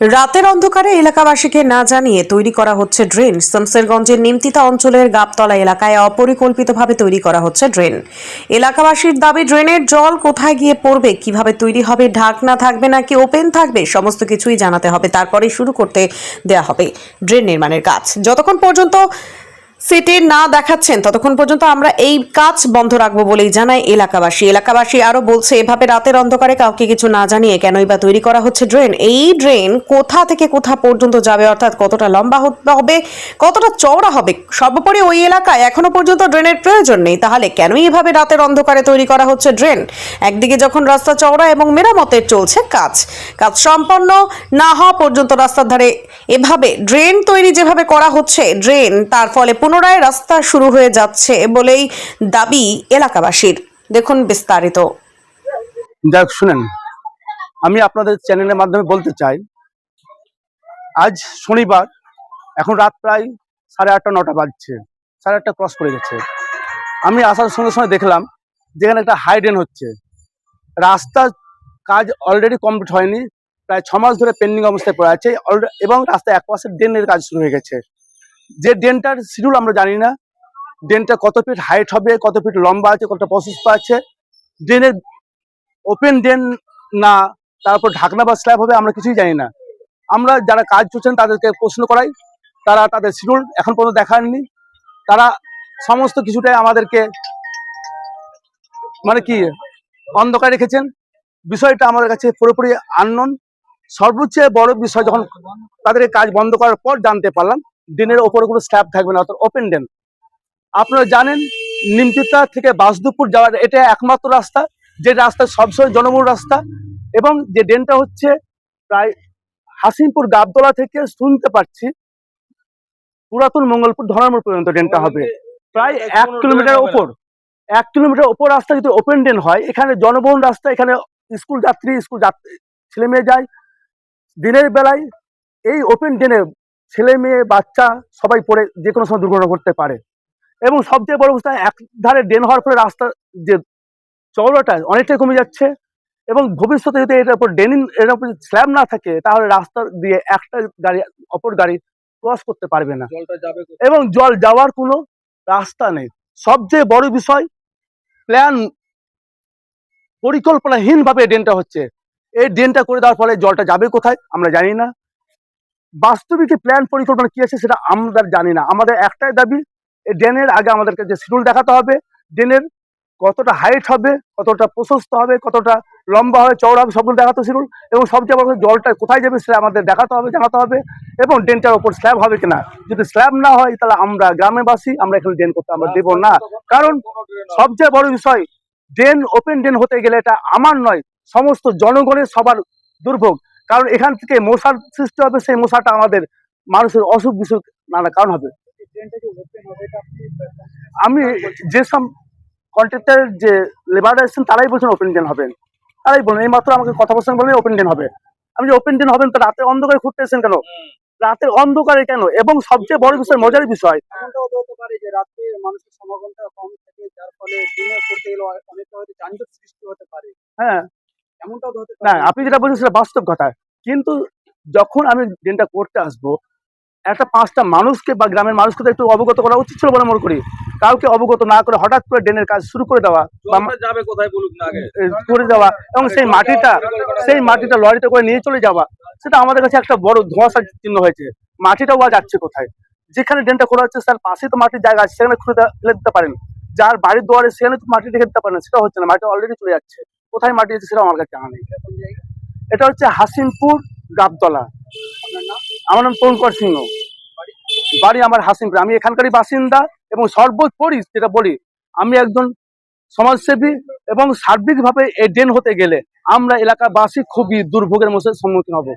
রাতের অন্ধকারে এলাকাবাসীকে না জানিয়ে তৈরি করা হচ্ছে ড্রেন। শামসেরগঞ্জের নিমতিতা অঞ্চলের গাবতলা এলাকায় অপরিকল্পিতভাবে তৈরি করা হচ্ছে ড্রেন। এলাকাবাসীর দাবি, ড্রেনের জল কোথায় গিয়ে পড়বে, কীভাবে তৈরি হবে ঢাকনা থাকবে নাকি ওপেন থাকবে, সমস্ত কিছুই জানাতে হবে। তারপরে শুরু করতে দেয়া হবে ড্রেন নির্মাণের কাজ। যতক্ষণ পর্যন্ত সিটি না দেখাচ্ছেন, ততক্ষণ পর্যন্ত আমরা এই কাজ বন্ধ রাখব বলেই জানায় এলাকাবাসী। এলাকাবাসী আরও বলছে, এভাবে রাতের অন্ধকারে কাউকে কিছু না জানিয়ে কেনই বা তৈরি করা হচ্ছে ড্রেন? এই ড্রেন কোথা থেকে কোথা পর্যন্ত যাবে, অর্থাৎ কতটা লম্বা হবে, কতটা চওড়া হবে, সর্বোপরি ওই এলাকায় এখনও পর্যন্ত ড্রেনের প্রয়োজন নেই। তাহলে কেনই এভাবে রাতের অন্ধকারে তৈরি করা হচ্ছে ড্রেন? একদিকে যখন রাস্তা চওড়া এবং মেরামতের চলছে কাজ কাজ সম্পন্ন না হওয়া পর্যন্ত রাস্তার ধারে এভাবে ড্রেন তৈরি যেভাবে করা হচ্ছে, ড্রেন তার ফলে পুনরায় রাস্তা শুরু হয়ে যাচ্ছে বলেই দাবি এলাকাবাসীর। দেখুন বিস্তারিত। যাক, শুনেন, আমি আপনাদের চ্যানেলের মাধ্যমে বলতে চাই, আজ শনিবার, এখন রাত প্রায় সাড়ে আটটা, নটা বাজছে, সাড়ে আটটা ক্রস করে গেছে। আমি আসার সঙ্গে সঙ্গে দেখলাম, যেখানে একটা হাইডেন হচ্ছে। রাস্তার কাজ অলরেডি কমপ্লিট হয়নি, প্রায় ছ মাস ধরে পেন্ডিং অবস্থায় পড়ে আছে এবং রাস্তায় এক পাশে ড্রেনের কাজ শুরু হয়ে গেছে। যে ড্রেনটার শিডিউল আমরা জানি না ড্রেনটা কত ফিট হাইট হবে, কত ফিট লম্বা আছে, কতটা প্রশস্ত আছে, ড্রেনের ওপেন ড্রেন না, তারপর ঢাকনা বা স্ল্যাব হবে, আমরা কিছুই জানি না। আমরা যারা কাজ করছেন, তাদেরকে প্রশ্ন করাই, তারা তাদের শিডিউল এখন পর্যন্ত দেখাননি, তারা সমস্ত কিছুটাই আমাদেরকে মানে কি, অন্ধকার রেখেছেন। বিষয়টা আমাদের কাছে পুরোপুরি আননোন সর্বোচ্চ বড় বিষয় যখন তাদের কাজ বন্ধ করার পর জানতে পারলাম ড্রেনের ওপরে কোনো স্ল্যাব থাকবে না অর্থাৎ ওপেন ডেন আপনারা জানেন নিমতিতা থেকে বাসদুপুর যাওয়ার এটা একমাত্র রাস্তা যে রাস্তা সবসময় জনবহুল রাস্তা এবং যে ড্রেনটা হচ্ছে প্রায় হাসিমপুর গাবতলা থেকে শুনতে পাচ্ছি পুরাতন মঙ্গলপুর ধর্মপুর পর্যন্ত ড্রেনটা হবে। প্রায় এক কিলোমিটার ওপর এক কিলোমিটার ওপর রাস্তা যদি ওপেন ড্রেন হয় এখানে জনবহন রাস্তা এখানে স্কুল যাত্রী স্কুল যাত্রী ছেলে মেয়ে যায়। দিনের বেলায় এই ওপেন ড্রেনে ছেলে মেয়ে বাচ্চা সবাই পড়ে যে কোনো সময় দুর্ঘটনা ঘটতে পারে। এবং সবচেয়ে বড় অবস্থা এক ধারে ড্রেন হওয়ার ফলে রাস্তা যে চওড়াটা অনেকটাই কমে যাচ্ছে এবং ভবিষ্যতে যদি এটার উপর ডেনিন এর উপর স্ল্যাব না থাকে তাহলে রাস্তা দিয়ে একটা গাড়ি অপর গাড়ি ক্রস করতে পারবে না। যাবে এবং জল যাওয়ার কোনো রাস্তা নেই। সবচেয়ে বড় বিষয় প্ল্যান পরিকল্পনাহীন ভাবে ড্রেনটা হচ্ছে। এই ড্রেনটা করে দেওয়ার ফলে জলটা যাবে কোথায় আমরা জানি না। বাস্তবিক প্ল্যান পরিকল্পনা কি আছে সেটা আমরা জানি না। আমাদের একটাই দাবি ড্রেনের আগে আমাদেরকে যে শিডিউল দেখাতে হবে, ড্রেনের কতটা হাইট হবে, কতটা প্রশস্ত হবে, কতটা লম্বা হবে, চওড়া হবে, সবগুলো দেখাতে শিডিউল এবং সবচেয়ে বড় জলটা কোথায় যাবে সেটা আমাদের দেখাতে হবে, জানাতে হবে এবং ড্রেনটার ওপর স্ল্যাব হবে কিনা। যদি স্ল্যাব না হয়, তাহলে আমরা গ্রামেবাসী, আমরা এখানে ড্রেন করতে আমরা দেব না। কারণ সবচেয়ে বড় বিষয়, ড্রেন ওপেন ড্রেন হতে গেলে এটা আমার নয়, সমস্ত জনগণের সবার দুর্ভোগ। কারণ এখান থেকে মশার সৃষ্টি হবে সেই মশাটা আমাদের মানুষের অসুখ বিসুখ নানা কারণ হবে। আমি যেসব কন্ট্রাক্টর যে লেবাররা এসেছেন তারাই বলছেন ওপেন ড্রেন হবেন তারাই বলেন এই মাত্র আমাকে কথা বলছেন বলেন ওপেন ড্রেন হবে। আমি যে ওপেন ড্রেন হবেন তো রাতে অন্ধকারে ঘুরতে এসেছেন কেন? রাতের অন্ধকারে কেন? এবং সবচেয়ে বড় বিষয় মজার বিষয় হতে পারে যে রাতে মানুষের সমাগমটা কম থাকে যার ফলে দিনে করতে গেলে অনেকটা হয়তো সৃষ্টি হতে পারে। হ্যাঁ। না আপনি যেটা বলছেন সেটা বাস্তব কথা। কিন্তু যখন আমি ড্রেনটা করতে আসব একটা পাঁচটা মানুষকে বা গ্রামের মানুষকে তো একটু অবগত করা উচিত ছিল বলে মনে করি। কাউকে অবগত না করে হঠাৎ করে ড্রেনের কাজ শুরু করে দেওয়া যাবে কোথায় বলুক না করে দেওয়া এবং সেই মাটিটা সেই মাটিটা লরিতে করে নিয়ে চলে যাওয়া সেটা আমাদের কাছে একটা বড় ধোঁয়াশার চিহ্ন হয়েছে। মাটিটাও আজ যাচ্ছে কোথায়? যেখানে ড্রেনটা করা হচ্ছে তার পাশে তো মাটির জায়গা আছে সেখানে খুঁড়ে ফেলে দিতে পারেন। যার বাড়ির দুয়ারে সেখানে তো মাটি রেখে দিতে পারেন সেটা হচ্ছে না মাটি অলরেডি চলে যাচ্ছে। কোথায় মাটি আছে সেটা আমার কাছে জানা নেই। এটা হচ্ছে হাসিমপুর গাবতলা। আমার নাম পঙ্কর সিংহ। বাড়ি আমার হাসিমপুর আমি এখানকারই বাসিন্দা এবং সর্বোপরি যেটা বলি, আমি একজন সমাজসেবী এবং সার্বিকভাবে এই হতে গেলে আমরা এলাকাবাসী খুবই দুর্ভোগের মধ্যে সম্মুখীন হব।